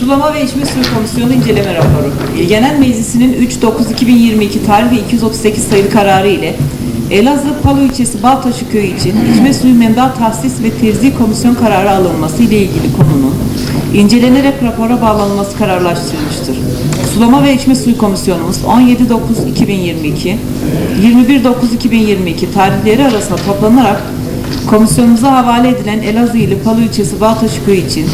Sulama ve İçme Suyu Komisyonu inceleme raporu. Genel Meclisi'nin 3-9-2022 tarih ve 238 sayılı kararı ile Elazığ Palu ilçesi Baltaşı köyü için içme suyu menba tahsis ve tevzi komisyon kararı alınması ile ilgili konunun incelenerek rapora bağlanması kararlaştırılmıştır. Sulama ve İçme Suyu Komisyonumuz 17-9-2022, 21-9-2022 tarihleri arasında toplanarak Komisyonumuza havale edilen Elazığ ili Palu ilçesi Baltaşı köyü için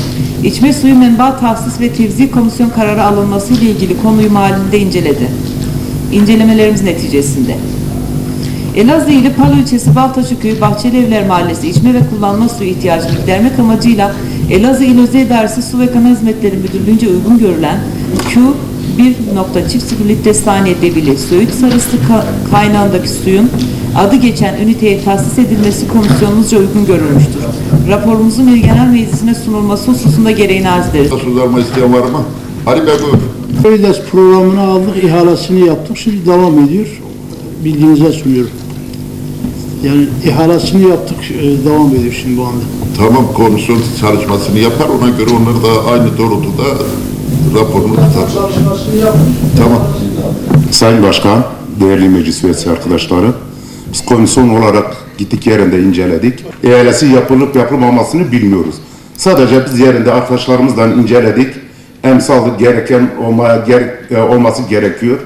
içme suyu menba tahsis ve tevzi komisyon kararı alınması ile ilgili konuyu mahallinde inceledi. İncelemelerimiz neticesinde Elazığ ili Palu ilçesi Baltaşı köyü Bahçeli Evler Mahallesi içme ve kullanma suyu ihtiyacını gidermek amacıyla Elazığ İl Özel İdaresi Su ve Kanal Hizmetleri Müdürlüğü'nce uygun görülen Q 1.0 litre saniye debili Söğüt Sarısı ka- kaynağındaki suyun adı geçen üniteye tahsis edilmesi komisyonumuzca uygun görülmüştür. Raporumuzun il genel meclisine sunulması hususunda gereğini arz ederiz. Söz alma isteyen var mı? Hadi be buyur. Köydes programını aldık, ihalesini yaptık. Şimdi devam ediyor. Bilginize sunuyorum. Yani ihalesini yaptık, e, devam ediyor şimdi bu anda. Tamam komisyon çalışmasını yapar ona göre onlar da aynı doğrultuda raporunu tutar. Tamam. Sayın Başkan, değerli meclis üyesi arkadaşlarım, biz komisyon olarak gittik yerinde inceledik. İhalesi yapılıp yapılmamasını bilmiyoruz. Sadece biz yerinde arkadaşlarımızla inceledik. Emsallık gereken olmaya ger- e, olması gerekiyor.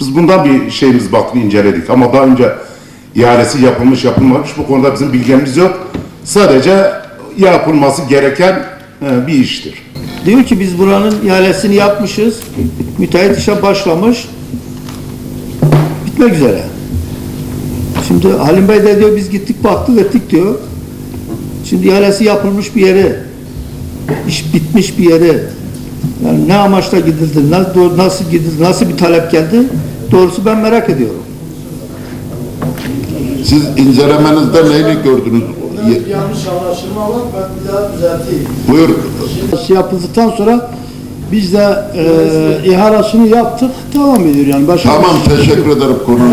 Biz bundan bir şeyimiz baktık, inceledik. Ama daha önce ihalesi yapılmış, yapılmamış bu konuda bizim bilgimiz yok. Sadece yapılması gereken e, bir iştir. Diyor ki biz buranın ihalesini yapmışız. Müteahhit işe başlamış. Bitmek üzere. Şimdi Halim Bey de diyor biz gittik baktık ettik diyor. Şimdi ihalesi yapılmış bir yere, iş bitmiş bir yere. Yani ne amaçla gidildi, nasıl, nasıl gidildi, nasıl bir talep geldi? Doğrusu ben merak ediyorum. Siz incelemenizde neyini gördünüz? Yanlış anlaşılma var, ben bir daha düzelteyim. Buyur. Yapıldıktan sonra biz de e, ihalesini yaptık, devam ediyor yani. Başka Tamam teşekkür ederim konunun.